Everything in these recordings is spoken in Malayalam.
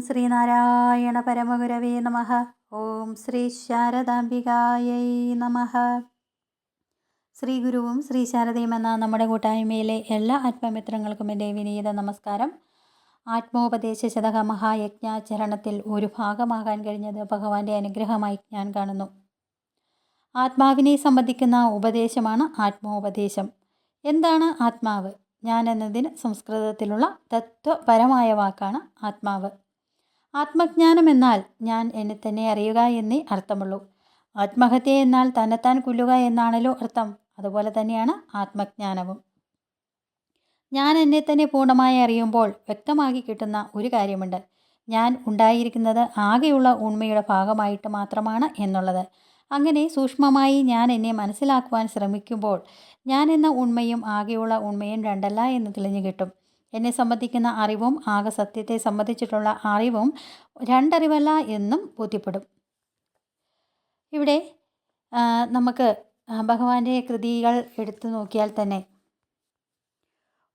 ശ്രീനാരായണ പരമഗുരവേ നമ. ഓം ശ്രീ ശാരദാംബികായൈ നമ. ശ്രീ ഗുരുവും ശ്രീ ശാരദയും എന്ന നമ്മുടെ കൂട്ടായ്മയിലെ എല്ലാ ആത്മമിത്രങ്ങൾക്കും എന്റെ വിനീത നമസ്കാരം. ആത്മോപദേശ ശതക മഹായജ്ഞാചരണത്തിൽ ഒരു ഭാഗമാകാൻ കഴിഞ്ഞത് ഭഗവാന്റെ അനുഗ്രഹമായി ഞാൻ കാണുന്നു. ആത്മാവിനെ സംബന്ധിക്കുന്ന ഉപദേശമാണ് ആത്മോപദേശം. എന്താണ് ആത്മാവ്? ഞാൻ എന്നതിന് സംസ്കൃതത്തിലുള്ള തത്വപരമായ വാക്കാണ് ആത്മാവ്. ആത്മജ്ഞാനം എന്നാൽ ഞാൻ എന്നെ തന്നെ അറിയുക എന്നേ അർത്ഥമുള്ളൂ. ആത്മഹത്യ എന്നാൽ തന്നെത്താൻ കൊല്ലുക എന്നാണല്ലോ അർത്ഥം. അതുപോലെ തന്നെയാണ് ആത്മജ്ഞാനവും. ഞാൻ എന്നെ തന്നെ പൂർണമായി അറിയുമ്പോൾ വ്യക്തമാക്കി കിട്ടുന്ന ഒരു കാര്യമുണ്ട്. ഞാൻ ഉണ്ടായിരിക്കുന്നത് ആകെയുള്ള ഉണ്മയുടെ ഭാഗമായിട്ട് മാത്രമാണ് എന്നുള്ളത്. അങ്ങനെ സൂക്ഷ്മമായി ഞാൻ എന്നെ മനസ്സിലാക്കുവാൻ ശ്രമിക്കുമ്പോൾ ഞാൻ എന്ന ഉണ്മയും ആകെയുള്ള ഉണ്മയും രണ്ടല്ല എന്ന് തെളിഞ്ഞു കിട്ടും. എന്നെ സംബന്ധിക്കുന്ന അറിവും ആകെ സത്യത്തെ സംബന്ധിച്ചിട്ടുള്ള അറിവും രണ്ടറിവല്ല എന്നും ബോധ്യപ്പെടും. ഇവിടെ നമുക്ക് ഭഗവാന്റെ കൃതികൾ എടുത്തു നോക്കിയാൽ തന്നെ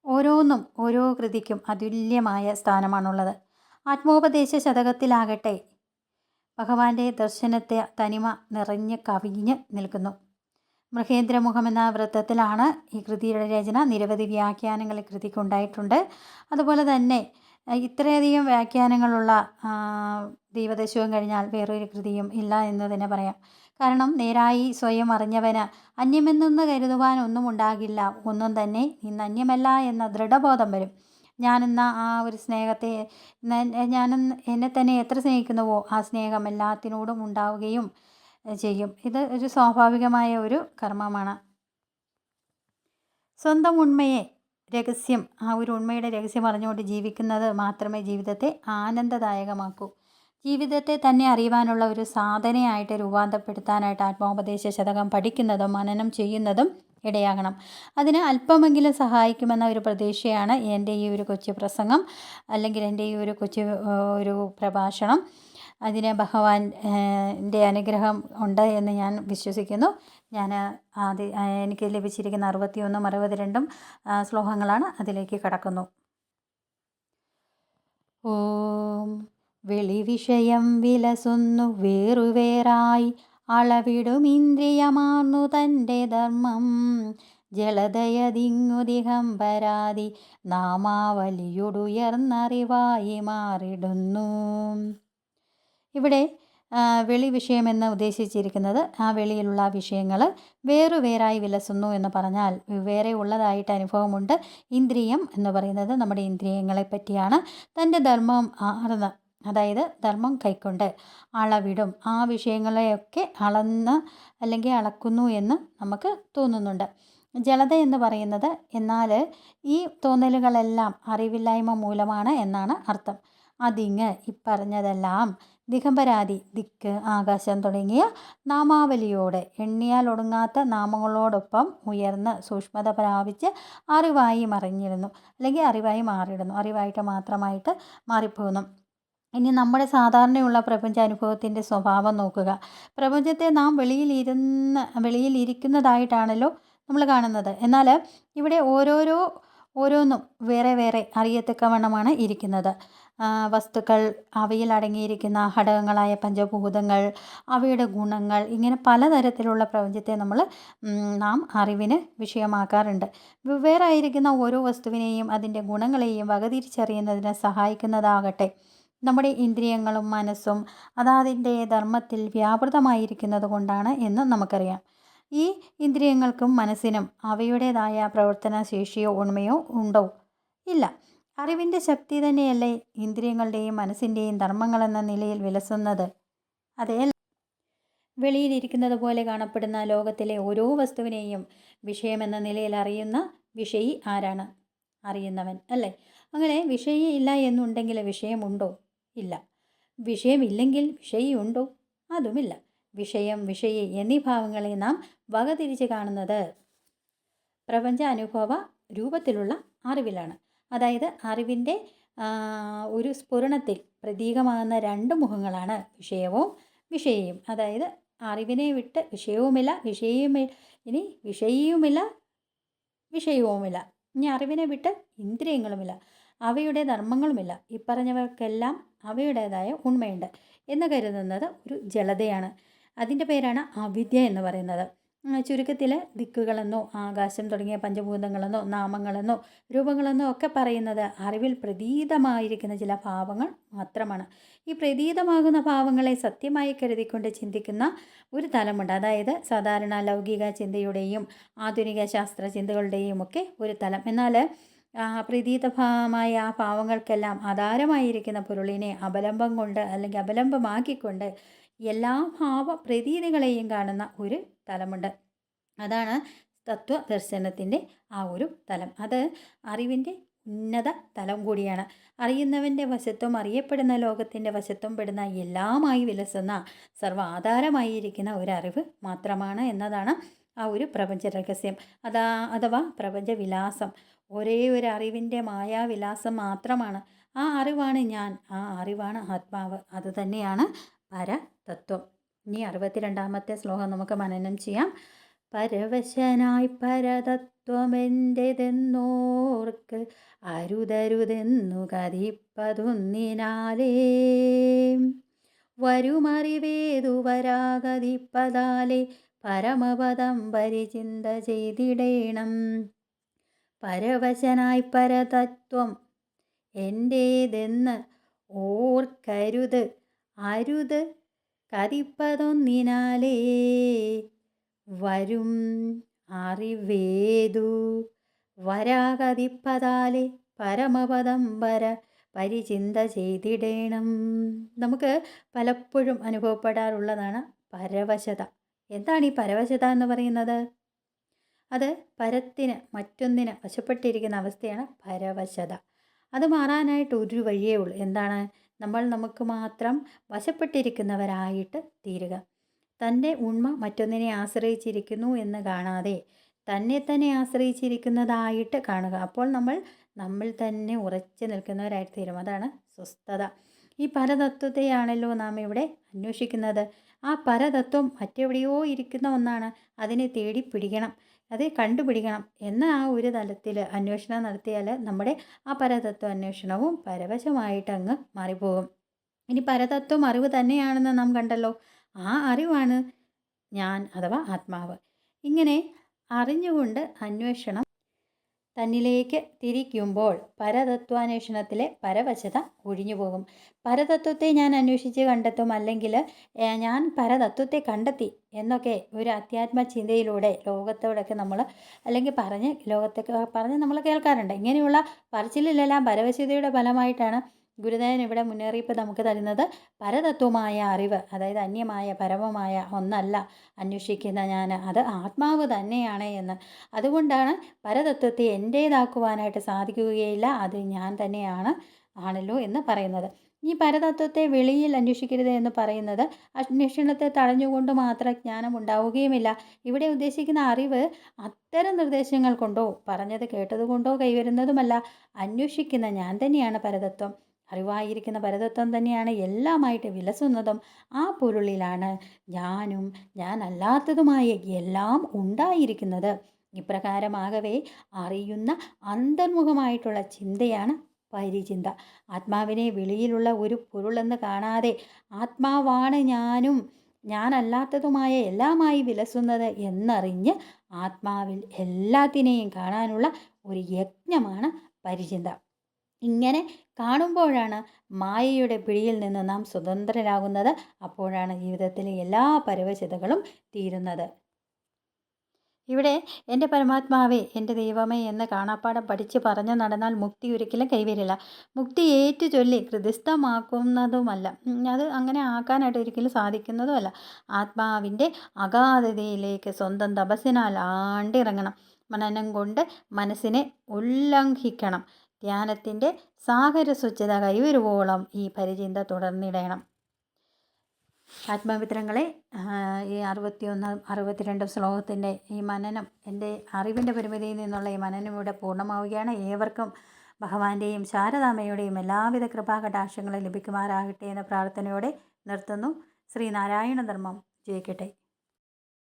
ഓരോന്നും ഓരോ കൃതിക്കും അതുല്യമായ സ്ഥാനമാണുള്ളത്. ആത്മോപദേശ ശതകത്തിലാകട്ടെ ഭഗവാന്റെ ദർശനത്തെ തനിമ നിറഞ്ഞ് കവിഞ്ഞ് നിൽക്കുന്നു. മൃഗേന്ദ്രമുഖം എന്ന വൃത്തത്തിലാണ് ഈ കൃതിയുടെ രചന. നിരവധി വ്യാഖ്യാനങ്ങൾ കൃതിക്കുണ്ടായിട്ടുണ്ട് അതുപോലെ തന്നെ ഇത്രയധികം വ്യാഖ്യാനങ്ങളുള്ള ദൈവദശവും കഴിഞ്ഞാൽ വേറൊരു കൃതിയും ഇല്ല എന്ന് തന്നെ പറയാം. കാരണം നേരായി സ്വയം അറിഞ്ഞവന് അന്യമെന്നൊന്ന് കരുതുവാൻ ഒന്നും ഉണ്ടാകില്ല. ഒന്നും തന്നെ ഇന്ന് അന്യമല്ല എന്ന ദൃഢബോധം വരും. ഞാനെന്ന ആ ഒരു സ്നേഹത്തെ ഞാൻ എന്നെ തന്നെ എത്ര സ്നേഹിക്കുന്നുവോ ആ സ്നേഹം എല്ലാത്തിനോടും ഉണ്ടാവുകയും ചെയ്യും. ഇത് ഒരു സ്വാഭാവികമായ ഒരു കർമ്മമാണ്. സ്വന്തം ഉണ്മയെ രഹസ്യം ആ ഒരു ഉണ്മയുടെ രഹസ്യം അറിഞ്ഞുകൊണ്ട് ജീവിക്കുന്നത് മാത്രമേ ജീവിതത്തെ ആനന്ദദായകമാക്കൂ. ജീവിതത്തെ തന്നെ അറിയുവാനുള്ള ഒരു സാധനയായിട്ട് രൂപാന്തരപ്പെടുത്താനായിട്ട് ആത്മോപദേശ ശതകം പഠിക്കുന്നതും മനനം ചെയ്യുന്നതും ഇടയാകണം. അതിന് അല്പമെങ്കിലും സഹായിക്കുമെന്ന ഒരു പ്രതീക്ഷയാണ് എന്റെ ഈ ഒരു കൊച്ചു പ്രസംഗം അല്ലെങ്കിൽ എന്റെ ഈ ഒരു കൊച്ചു ഒരു പ്രഭാഷണം. അതിന് ഭഗവാന്റെ അനുഗ്രഹം ഉണ്ട് എന്ന് ഞാൻ വിശ്വസിക്കുന്നു. ഞാൻ ആദ്യ എനിക്ക് ലഭിച്ചിരിക്കുന്ന അറുപത്തിയൊന്നും അറുപത്തിരണ്ടും ശ്ലോകങ്ങളാണ് അതിലേക്ക് കടക്കുന്നു. ഓം വെളി വിഷയം വിലസുന്നു വേറുവേറായി. അളവിടും ഇന്ദ്രിയമാർന്നു തന്റെ ധർമ്മം. ജലദയതിങ്ങു പരാതി. നാമാവലിയുടുയർന്നറിവായി മാറിടുന്നു. ഇവിടെ വെളി വിഷയമെന്ന് ഉദ്ദേശിച്ചിരിക്കുന്നത് ആ വെളിയിലുള്ള വിഷയങ്ങൾ വേറു വേറായി വിലസുന്നു എന്ന് പറഞ്ഞാൽ വേറെ ഉള്ളതായിട്ട് അനുഭവമുണ്ട്. ഇന്ദ്രിയം എന്ന് പറയുന്നത് നമ്മുടെ ഇന്ദ്രിയങ്ങളെ പറ്റിയാണ്. തന്റെ ധർമ്മം ആർന്ന് അതായത് ധർമ്മം കൈക്കൊണ്ട് അളവിടും. ആ വിഷയങ്ങളെയൊക്കെ അളന്ന് അല്ലെങ്കിൽ അളക്കുന്നു എന്ന് നമുക്ക് തോന്നുന്നുണ്ട്. ജലത എന്ന് പറയുന്നത് എന്നാൽ ഈ തോന്നലുകളെല്ലാം അറിവില്ലായ്മ മൂലമാണ് എന്നാണ് അർത്ഥം. അതിങ്ങ് ഇപ്പറഞ്ഞതെല്ലാം ദിഗംബരാദി ദിക്ക് ആകാശം തുടങ്ങിയ നാമാവലിയോടെ എണ്ണിയാൽ ഒടുങ്ങാത്ത നാമങ്ങളോടൊപ്പം ഉയർന്ന് സൂക്ഷ്മത പ്രാപിച്ച് അറിവായി മറിഞ്ഞിരുന്നു. അല്ലെങ്കിൽ അറിവായി മാറിയിടുന്നു. അറിവായിട്ട് മാത്രമായിട്ട് മാറിപ്പോകുന്നു ഇനി നമ്മുടെ സാധാരണയുള്ള പ്രപഞ്ച അനുഭവത്തിന്റെ സ്വഭാവം നോക്കുക. പ്രപഞ്ചത്തെ നാം വെളിയിലിരുന്ന് വെളിയിലിരിക്കുന്നതായിട്ടാണല്ലോ നമ്മൾ കാണുന്നത്. എന്നാൽ ഇവിടെ ഓരോരോ ഓരോന്നും വേറെ വേറെ അറിയത്തക്കവണ്ണമാണ് ഇരിക്കുന്നത്. വസ്തുക്കൾ അവയിൽ അടങ്ങിയിരിക്കുന്ന ഘടകങ്ങളായ പഞ്ചഭൂതങ്ങൾ അവയുടെ ഗുണങ്ങൾ ഇങ്ങനെ പലതരത്തിലുള്ള പ്രപഞ്ചത്തെ നമ്മൾ നാം അറിവിന് വിഷയമാക്കാറുണ്ട്. വെവ്വേറായിരിക്കുന്ന ഓരോ വസ്തുവിനെയും അതിന്റെ ഗുണങ്ങളെയും വകതിരിച്ചറിയുന്നതിന് സഹായിക്കുന്നതാകട്ടെ. നമ്മുടെ ഇന്ദ്രിയങ്ങളും മനസ്സും അതാതിന്റെ ധർമ്മത്തിൽ വ്യാപൃതമായിരിക്കുന്നത് കൊണ്ടാണ് എന്ന് നമുക്കറിയാം. ഈ ഇന്ദ്രിയങ്ങൾക്കും മനസ്സിനും അവയുടേതായ പ്രവർത്തന ശേഷിയോ ഉണ്മയോ ഉണ്ടോ? ഇല്ല. അറിവിന്റെ ശക്തി തന്നെയല്ലേ ഇന്ദ്രിയങ്ങളുടെയും മനസ്സിന്റെയും ധർമ്മങ്ങളെന്ന നിലയിൽ വിലസുന്നത്? അതേ. വെളിയിലിരിക്കുന്നത് പോലെ കാണപ്പെടുന്ന ലോകത്തിലെ ഓരോ വസ്തുവിനെയും വിഷയമെന്ന നിലയിൽ അറിയുന്ന വിഷയി ആരാണ്? അറിയുന്നവൻ അല്ലേ? അങ്ങനെ വിഷയി ഇല്ല എന്നുണ്ടെങ്കിൽ വിഷയമുണ്ടോ? ഇല്ല. വിഷയമില്ലെങ്കിൽ വിഷയി ഉണ്ടോ? അതുമില്ല. വിഷയം വിഷയി എന്നീ ഭാവങ്ങളെ നാം വകതിരിച്ച് കാണുന്നത്. പ്രപഞ്ച അനുഭവ രൂപത്തിലുള്ള അറിവിലാണ്. അതായത് അറിവിന്റെ ഒരു സ്ഫുരണത്തിൽ പ്രതീകമാകുന്ന രണ്ട് മുഖങ്ങളാണ് വിഷയവും വിഷയയും. അതായത് അറിവിനെ വിട്ട് വിഷയവുമില്ല വിഷയവും ഇനി വിഷയവുമില്ല വിഷയവുമില്ല. ഇനി അറിവിനെ വിട്ട് ഇന്ദ്രിയങ്ങളുമില്ല അവയുടെ ധർമ്മങ്ങളുമില്ല. ഇപ്പറഞ്ഞവർക്കെല്ലാം അവയുടേതായ ഉണ്മയുണ്ട് എന്ന് കരുതുന്നത് ഒരു ജലതയാണ്. അതിന്റെ പേരാണ് അവിദ്യ എന്ന് പറയുന്നത്. ചുരുക്കത്തിൽ ദിക്കുകളെന്നോ ആകാശം തുടങ്ങിയ പഞ്ചഭൂതങ്ങളെന്നോ നാമങ്ങളെന്നോ രൂപങ്ങളെന്നോ ഒക്കെ പറയുന്നത് അറിവിൽ പ്രതീതമായിരിക്കുന്ന ചില ഭാവങ്ങൾ മാത്രമാണ്. ഈ പ്രതീതമാകുന്ന ഭാവങ്ങളെ സത്യമായി കരുതിക്കൊണ്ട് ചിന്തിക്കുന്ന ഒരു തലമുണ്ട്. അതായത് സാധാരണ ലൗകിക ചിന്തയുടെയും ആധുനിക ശാസ്ത്ര ചിന്തകളുടെയും ഒക്കെ ഒരു തലം. എന്നാൽ പ്രതീതമായ ആ ഭാവങ്ങൾക്കെല്ലാം ആധാരമായിരിക്കുന്ന പൊരുളിനെ അപലംബം കൊണ്ട് അല്ലെങ്കിൽ അപലംബമാക്കിക്കൊണ്ട് എല്ലാ ഭാവ പ്രതീതികളെയും കാണുന്ന ഒരു തലമുണ്ട്. അതാണ് തത്വ തത്വദർശനത്തിന്റെ ആ ഒരു തലം. അത് അറിവിന്റെ ഉന്നത തലം കൂടിയാണ്. അറിയുന്നവന്റെ വശത്തും അറിയപ്പെടുന്ന ലോകത്തിന്റെ വശത്തും പെടുന്ന എല്ലാമായി വിലസുന്ന സർവ ആധാരമായിരിക്കുന്ന ഒരറിവ് മാത്രമാണ് എന്നതാണ് ആ ഒരു പ്രപഞ്ച രഹസ്യം അതാ അഥവാ പ്രപഞ്ചവിലാസം. ഒരേ ഒരു അറിവിന്റെ മായാവിലാസം മാത്രമാണ്. ആ അറിവാണ് ഞാൻ ആ അറിവാണ് ആത്മാവ്. അതുതന്നെയാണ് പരതത്വം. ഇനി അറുപത്തിരണ്ടാമത്തെ ശ്ലോകം നമുക്ക് മനനം ചെയ്യാം. പരവശനായി പരതത്വമെന്റെതെന്നോർക്ക് അരുതരുതെന്നു കതിപ്പതൊന്നിനാലേ. വരുമറിവേതു വരാകതിപ്പതാലെ പരമപദം പരിചിന്ത ചെയ്തിടേണം. പരവശനായി പരതത്വം എന്റേതെന്ന് ഓർക്കരുത്. അരുത് കതിപ്പതൊന്നിനാലേ വരും അറിവേതു. വരാകതിപ്പതാലെ പരമപദം വര പരിചിന്ത ചെയ്തിടേണം. നമുക്ക് പലപ്പോഴും അനുഭവപ്പെടാറുള്ളതാണ് പരവശത. എന്താണ് ഈ പരവശത എന്ന് പറയുന്നത്? അത് പരത്തിന് മറ്റൊന്നിന് വശപ്പെട്ടിരിക്കുന്ന അവസ്ഥയാണ് പരവശത. അത് മാറാനായിട്ട് ഒരു വഴിയേ ഉള്ളൂ. എന്താണ്? നമ്മൾ നമുക്ക് മാത്രം വശപ്പെട്ടിരിക്കുന്നവരായിട്ട് തീരുക. തന്റെ ഉണ്മ മറ്റൊന്നിനെ ആശ്രയിച്ചിരിക്കുന്നു എന്ന് കാണാതെ തന്നെ തന്നെ ആശ്രയിച്ചിരിക്കുന്നതായിട്ട് കാണുക. അപ്പോൾ നമ്മൾ നമ്മൾ തന്നെ ഉറച്ചു നിൽക്കുന്നവരായിട്ട് തീരും. അതാണ് സ്വസ്ഥത. ഈ പരതത്വത്തെയാണല്ലോ നാം ഇവിടെ അന്വേഷിക്കുന്നത്. ആ പരതത്വം മറ്റെവിടെയോ ഇരിക്കുന്ന ഒന്നാണ്. അതിനെ തേടി പിടിക്കണം. അത് കണ്ടുപിടിക്കണം എന്ന ആ ഒരു തലത്തിൽ അന്വേഷണം നടത്തിയാൽ നമ്മുടെ ആ പരതത്വ അന്വേഷണവും പരവശമായിട്ട് അങ്ങ് മാറിപ്പോകും. ഇനി പരതത്വം അറിവ് തന്നെയാണെന്ന് നാം കണ്ടല്ലോ. ആ അറിവാണ് ഞാൻ അഥവാ ആത്മാവ്. ഇങ്ങനെ അറിഞ്ഞുകൊണ്ട് അന്വേഷണം തന്നിലേക്ക് തിരിക്കുമ്പോൾ പരതത്വാന്വേഷണത്തിലെ പരവശത ഒഴിഞ്ഞു പോകും. പരതത്വത്തെ ഞാൻ അന്വേഷിച്ച് കണ്ടെത്തും അല്ലെങ്കിൽ ഞാൻ പരതത്വത്തെ കണ്ടെത്തി എന്നൊക്കെ ഒരു അധ്യാത്മ ചിന്തയിലൂടെ ലോകത്തോടൊക്കെ നമ്മൾ അല്ലെങ്കിൽ പറഞ്ഞ് ലോകത്തൊക്കെ പറഞ്ഞ് നമ്മൾ കേൾക്കാറുണ്ട്. ഇങ്ങനെയുള്ള പറച്ചിലെല്ലാം പരവശതയുടെ ഫലമായിട്ടാണ് ഗുരുദേവൻ ഇവിടെ മുന്നറിയിപ്പ് നമുക്ക് തരുന്നത് പരതത്വമായ അറിവ് അതായത് അന്യമായ പരമമായ ഒന്നല്ല അന്വേഷിക്കുന്ന ഞാൻ. അത് ആത്മാവ് തന്നെയാണ് എന്ന്. അതുകൊണ്ടാണ് പരതത്വത്തെ എന്റേതാക്കുവാനായിട്ട് സാധിക്കുകയില്ല അത് ഞാൻ തന്നെയാണ് ആണല്ലോ എന്ന് പറയുന്നത്. ഈ പരതത്വത്തെ വെളിയിൽ അന്വേഷിക്കരുത് എന്ന് പറയുന്നത് അന്വേഷണത്തെ തടഞ്ഞുകൊണ്ട് മാത്രം ജ്ഞാനം ഉണ്ടാവുകയുമില്ല. ഇവിടെ ഉദ്ദേശിക്കുന്ന അറിവ് അത്തരം നിർദ്ദേശങ്ങൾ കൊണ്ടോ പറഞ്ഞത് കേട്ടതുകൊണ്ടോ കൈവരുന്നതുമല്ല അന്വേഷിക്കുന്ന ഞാൻ തന്നെയാണ് പരതത്വം. അറിവായിരിക്കുന്ന പരതത്വം തന്നെയാണ് എല്ലാമായിട്ട് വിലസുന്നതും ആ പൊരുളിലാണ് ഞാനും ഞാനല്ലാത്തതുമായ എല്ലാം ഉണ്ടായിരിക്കുന്നത്. ഇപ്രകാരമാകവേ അറിയുന്ന അന്തർമുഖമായിട്ടുള്ള ചിന്തയാണ് പരിചിന്ത. ആത്മാവിനെ വെളിയിലുള്ള ഒരു പൊരുളെന്ന് കാണാതെ ആത്മാവാണ് ഞാനും ഞാനല്ലാത്തതുമായ എല്ലാമായി വിലസുന്നത് എന്നറിഞ്ഞ് ആത്മാവിൽ എല്ലാത്തിനെയും കാണാനുള്ള ഒരു യജ്ഞമാണ് പരിചിന്ത. ഇങ്ങനെ കാണുമ്പോഴാണ് മായയുടെ പിടിയിൽ നിന്ന് നാം സ്വതന്ത്രരാകുന്നത്. അപ്പോഴാണ് ജീവിതത്തിലെ എല്ലാ പരവശതകളും തീരുന്നത്. ഇവിടെ എന്റെ പരമാത്മാവേ എന്റെ ദൈവമേ എന്ന് കാണാപ്പാടം പഠിച്ച് പറഞ്ഞു നടന്നാൽ മുക്തി ഒരിക്കലും കൈവരില്ല. മുക്തി ഏറ്റു ചൊല്ലി ഹൃദയസ്ഥമാക്കുന്നതുമല്ല അത് അങ്ങനെ ആക്കാനായിട്ട് ഒരിക്കലും സാധിക്കുന്നതുമല്ല. ആത്മാവിന്റെ അഗാധതയിലേക്ക് സ്വന്തം തപസ്സിനാൽ ആണ്ടിറങ്ങണം. മനനം കൊണ്ട് മനസ്സിനെ ഉല്ലംഘിക്കണം. ധ്യാനത്തിന്റെ സാഗര സ്വച്ഛത കൈവരുവോളം ഈ പരിചിന്ത തുടർന്നിടണം. ആത്മമിത്രങ്ങളെ ഈ അറുപത്തിയൊന്ന് അറുപത്തിരണ്ട് ശ്ലോകത്തിന്റെ ഈ മനനം എന്റെ അറിവിന്റെ പരിമിതിയിൽ നിന്നുള്ള ഈ മനനം ഇവിടെ പൂർണമാവുകയാണ്. ഏവർക്കും ഭഗവാന്റെയും ശാരദാമയുടെയും എല്ലാവിധ കൃപാകടാക്ഷങ്ങളും ലഭിക്കുമാറാകട്ടെ എന്ന പ്രാർത്ഥനയോടെ നിർത്തുന്നു. ശ്രീനാരായണ ധർമ്മം. ജയിക്കട്ടെ